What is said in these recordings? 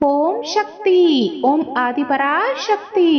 ஓம் சக்தி ஓம் ஆதிபரா சக்தி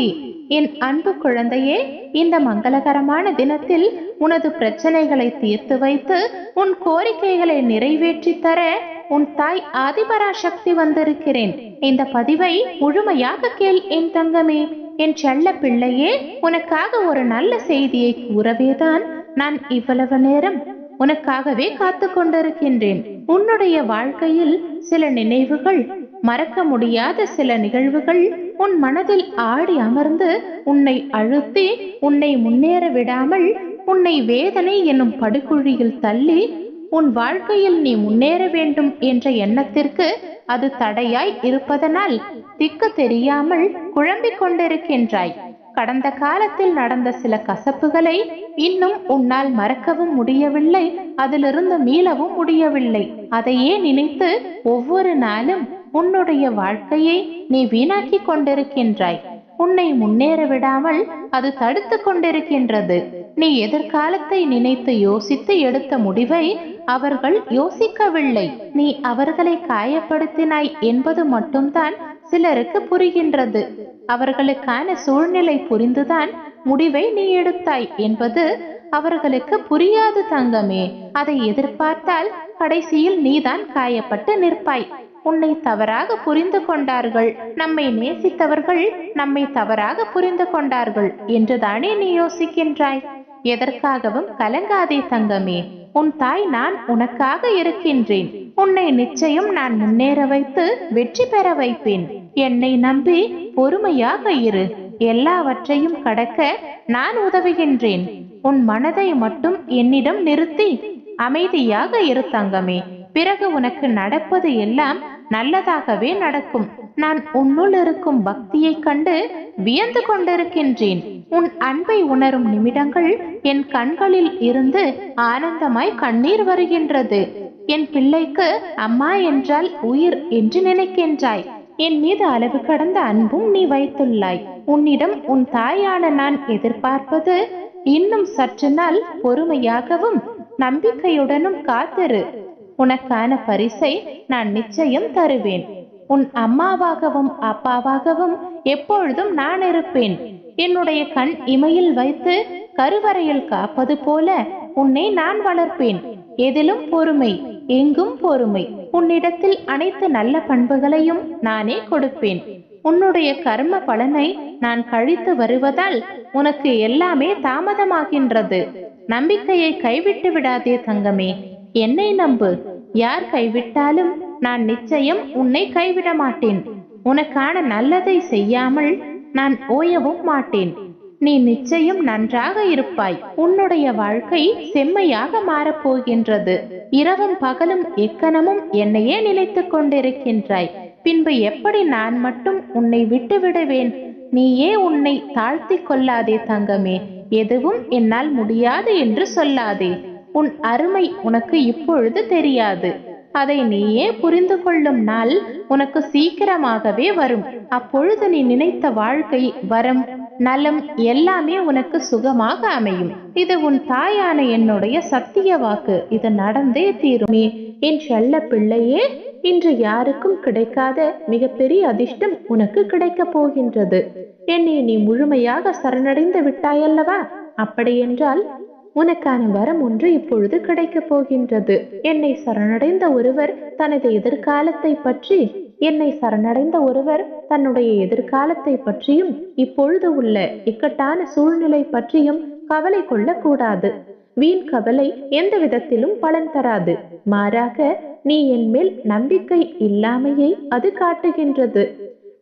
என் அன்பு குழந்தையே இந்த மங்களகரமான தினத்தில் உனது பிரச்சனைகளை தீர்த்து வைத்து உன் கோரிக்கைகளை நிறைவேற்றி தர உன் தாய் ஆதிபரா சக்தி வந்திருக்கிறேன். இந்த பதிவை முழுமையாக கேள் என் தங்கமே. என் செல்ல பிள்ளையே உனக்காக ஒரு நல்ல செய்தியை கூறவேதான் நான் இவ்வளவு நேரம் உனக்காகவே காத்து கொண்டிருக்கின்றேன். உன்னுடைய வாழ்க்கையில் சில நினைவுகள் மறக்க முடியாத சில நிகழ்வுகள் உன் மனதில் ஆடி அமர்ந்து உன்னை அழுத்தி உன்னை முன்னேற விடாமல் உன்னை வேதனை என்னும் படுகுழியில் தள்ளி உன் வாழ்க்கையில் நீ முன்னேற வேண்டும் என்ற எண்ணத்திற்கு அது தடையாய் இருப்பதனால் திக்கு தெரியாமல் குழம்பிக் கொண்டிருக்கின்றாய். கடந்த காலத்தில் நடந்த சில கசப்புகளை இன்னும் உன்னால் மறக்கவும் முடியவில்லை அதிலிருந்து மீளவும் முடியவில்லை. அதையே நினைத்து ஒவ்வொரு நாளும் உன்னுடைய வாழ்க்கையை நீ வீணாக்கி கொண்டிருக்கின்றாய். உன்னை முன்னேற விடாமல் அது தடுத்து கொண்டிருக்கின்றது. நீ எதிர்காலத்தை நினைத்து யோசித்து எடுத்த முடிவை அவர்கள் யோசிக்கவில்லை. நீ அவர்களை காயப்படுத்தினாய் என்பது மட்டும்தான் சிலருக்கு புரிகின்றது. அவர்களுக்கான சூழ்நிலை புரிந்துதான் முடிவை நீ எடுத்தாய் என்பது அவர்களுக்கு புரியாது தங்கமே. அதை எதிர்பார்த்தால் கடைசியில் நீதான் காயப்பட்டு நிற்பாய். உன்னை தவறாக புரிந்து கொண்டார்கள். நம்மை நேசித்தவர்கள் நம்மை தவறாக புரிந்து கொண்டார்கள் என்றுதானே நீ யோசிக்கின்றாய்? எதற்காகவும் கலங்காதே தங்கமே. உன் தாய் நான் உனக்காக இருக்கின்றேன். உன்னை நிச்சயம் நான் முன்னேற வைத்து வெற்றி பெற வைப்பேன். என்னை நம்பி பொறுமையாக இரு. எல்லாவற்றையும் கடக்க நான் உதவுகின்றேன். உன் மனதை மட்டும் என்னிடம் நிறுத்தி அமைதியாக இரு தங்கமே. பிறகு உனக்கு நடப்பது எல்லாம் நல்லதாகவே நடக்கும். நான் உன்னுள் இருக்கும் பக்தியைக் கண்டு வியந்து கொண்டிருக்கின்றேன். உன் அன்பை உணரும் நிமிடங்கள் என் கண்களில் இருந்து ஆனந்தமாய் கண்ணீர் வருகின்றது. என் பிள்ளைக்கு அம்மா என்றால் உயிர் என்று நினைக்கின்றாய். என் மீது அளவு கடந்த அன்பும் நீ வைத்துள்ளாய். உன்னிடம் உன் தாயான நான் எதிர்பார்ப்பது இன்னும் சற்று நாள் பொறுமையாகவும் நம்பிக்கையுடனும் காத்திரு. உனக்கான பரிசை நான் நிச்சயம் தருவேன். உன் அம்மாவாகவும் அப்பாவாகவும் எப்பொழுதும் நான் இருப்பேன். என்னுடைய கண் இமையில் வைத்து கருவறையில் காப்பது போல உன்னை நான் வளர்ப்பேன். எதிலும் பொறுமை எங்கும் பொறுமை. உன்னிடத்தில் அனைத்து நல்ல பண்புகளையும் நானே கொடுப்பேன். உன்னுடைய கர்ம பலனை நான் கழித்து வருவதால் உனக்கு எல்லாமே தாமதமாகின்றது. நம்பிக்கையை கைவிட்டு விடாதே தங்கமே. என்னை நம்பு. யார் கைவிட்டாலும் நான் நிச்சயம் உன்னை கைவிட மாட்டேன் உனக்கான நல்லதை செய்யாமல் நான் ஓயவும் மாட்டேன். நீ நிச்சயம் நன்றாக இருப்பாய். உன்னுடைய வாழ்க்கை செம்மையாக மாறப்போகின்றது. இரவும் பகலும் எக்கணமும் என்னையே நிலைத்து கொண்டிருக்கின்றாய். பின்பு எப்படி நான் மட்டும் உன்னை விட்டு விடுவேன்? நீயே உன்னை தாழ்த்தி கொள்ளாதே தங்கமே. எதுவும் என்னால் முடியாது என்று சொல்லாதே. உன் அருமை உனக்கு இப்பொழுது தெரியாது. அதை நீயே புரிந்து கொள்ளும் நாள் உனக்கு சீக்கிரமாகவே வரும். அப்பொழுது நீ நினைத்த வாழ்க்கை வரம் நலம் எல்லாமே உனக்கு சுகமாக அமையும். இது உன் தாயான என்னுடைய சத்திய வாக்கு. இது நடந்தே தீருமே. என் செல்ல பிள்ளையே இன்று யாருக்கும் கிடைக்காத மிகப்பெரிய அதிர்ஷ்டம் உனக்கு கிடைக்கப் போகின்றது. என்னை நீ முழுமையாக சரணடைந்து விட்டாயல்லவா? அப்படியென்றால் உனக்கான வரம் ஒன்று இப்பொழுது கிடைக்கப் போகின்றது. என்னை சரணடைந்த ஒருவர் தனது எதிர்காலத்தை பற்றி என்னை சரணடைந்த ஒருவர் தன்னுடைய எதிர்காலத்தை பற்றியும் இப்பொழுது உள்ள இக்கட்டான சூழ்நிலை பற்றியும் கவலை கொள்ளக்கூடாது. வீண் கவலை எந்த விதத்திலும் பலன் தராது. மாறாக நீ என் மேல் நம்பிக்கை இல்லாமையை அது காட்டுகின்றது.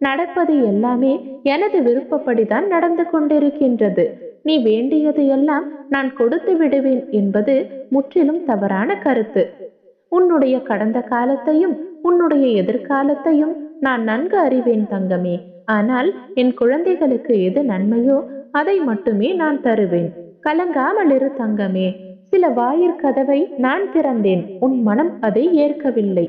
நடப்பது எல்லாமே எனது விருப்பப்படிதான் நடந்து கொண்டிருக்கின்றது. நீ வேண்டியது எல்லாம் நான் கொடுத்து விடுவேன் என்பது முற்றிலும் தவறான கருத்து. உன்னுடைய கடந்த காலத்தையும் உன்னுடைய எதிர்காலத்தையும் நான் நன்கு அறிவேன் தங்கமே. ஆனால் என் குழந்தைகளுக்கு எது நன்மையோ அதை மட்டுமே நான் தருவேன். கலங்காமல் இரு தங்கமே. சில வாயிற் கதவை நான் திறந்தேன். உன் மனம் அதை ஏற்கவில்லை.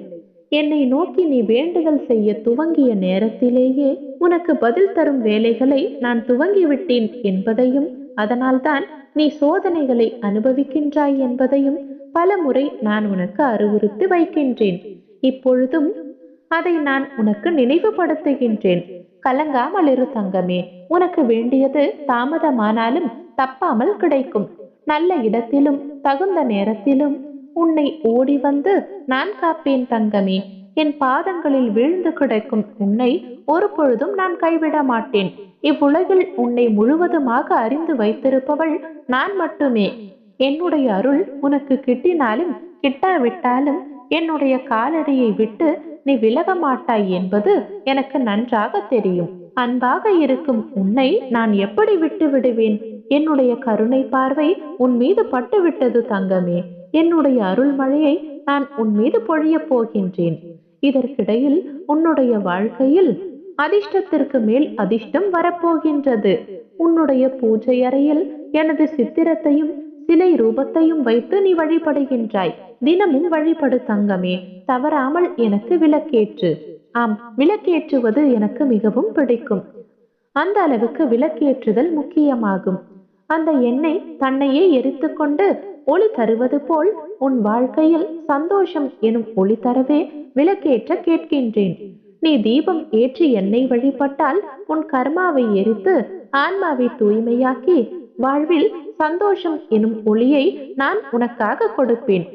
என்னை நோக்கி நீ வேண்டுதல் செய்ய துவங்கிய நேரத்திலேயே உனக்கு பதில் தரும் வேலைகளை நான் துவங்கிவிட்டேன் என்பதையும் அதனால்தான் நீ சோதனைகளை அனுபவிக்கின்றாய் என்பதையும் பல முறை நான் உனக்கு அறிவுறுத்தி வைக்கின்றேன். இப்பொழுதும் அதை நான் உனக்கு நினைவுபடுத்துகின்றேன். கலங்காமல் இரு தங்கமே உனக்கு வேண்டியது தாமதமானாலும் தப்பாமல் கிடைக்கும். நல்ல இடத்திலும் தகுந்த நேரத்திலும் உன்னை ஓடி வந்து நான் காப்பேன் தங்கமே. என் பாதங்களில் வீழ்ந்து கிடக்கும் உன்னை ஒரு பொழுதும் நான் கைவிட மாட்டேன். இவ்வுலகில் உன்னை முழுவதுமாக அறிந்து வைத்திருப்பவள் நான் மட்டுமே. என்னுடைய அருள் உனக்கு கிட்டினாலும் கிட்டாவிட்டாலும் என்னுடைய காலடியை விட்டு நீ விலக மாட்டாய் என்பது எனக்கு நன்றாக தெரியும். அன்பாக இருக்கும் உன்னை நான் எப்படி விட்டு விடுவேன்? என்னுடைய கருணை பார்வை உன் மீது பட்டு விட்டது தங்கமே. என்னுடைய அருள்மழையை நான் உன் மீது பொழியப் போகின்றேன். இதற்கிடையில் உன்னுடைய வாழ்க்கையில் அதிர்ஷ்டத்திற்கு மேல் அதிர்ஷ்டம் வரப்போகின்றது. உன்னுடைய பூஜை அறையில் எனது சித்திரத்தையும் சிலை ரூபத்தையும் வைத்து நீ வழிபடுகின்றாய். தினமும் வழிபடு தங்கமே தவறாமல் எனக்கு விளக்கேற்று. ஆம் விளக்கேற்றுவது எனக்கு மிகவும் பிடிக்கும். அந்த அளவுக்கு விளக்கேற்றுதல் முக்கியமாகும். அந்த எண்ணெய் தன்னையே எரித்துக்கொண்டு ஒளி தருவது போல் உன் வாழ்க்கையில் சந்தோஷம் எனும் ஒளி தரவே விளக்கேற்ற கேட்கின்றேன். நீ தீபம் ஏற்றி எண்ணெய் வழிபட்டால் உன் கர்மாவை எரித்து ஆன்மாவை தூய்மையாக்கி வாழ்வில் சந்தோஷம் எனும் ஒளியை நான் உனக்காக கொடுப்பேன்.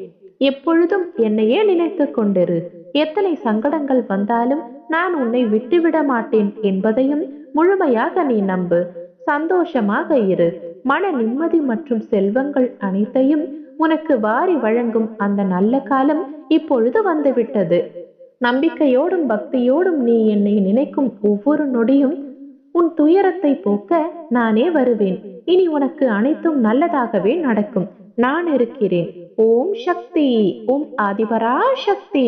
எப்பொழுதும் என்னையே நினைத்து கொண்டிரு. எத்தனை சங்கடங்கள் வந்தாலும் நான் உன்னை விட்டுவிட மாட்டேன் என்பதையும் முழுமையாக நீ நம்பு. சந்தோஷமாக இரு. மன நிம்மதி மற்றும் செல்வங்கள் அனைத்தையும் உனக்கு வாரி வழங்கும் அந்த நல்ல காலம் இப்பொழுது வந்துவிட்டது. நம்பிக்கையோடும் பக்தியோடும் நீ என்னை நினைக்கும் ஒவ்வொரு நொடியும் உன் துயரத்தை போக்க நானே வருவேன். இனி உனக்கு அனைத்தும் நல்லதாகவே நடக்கும். நான் இருக்கிறேன். ஓம் சக்தி. ஓம் ஆதிபரா சக்தி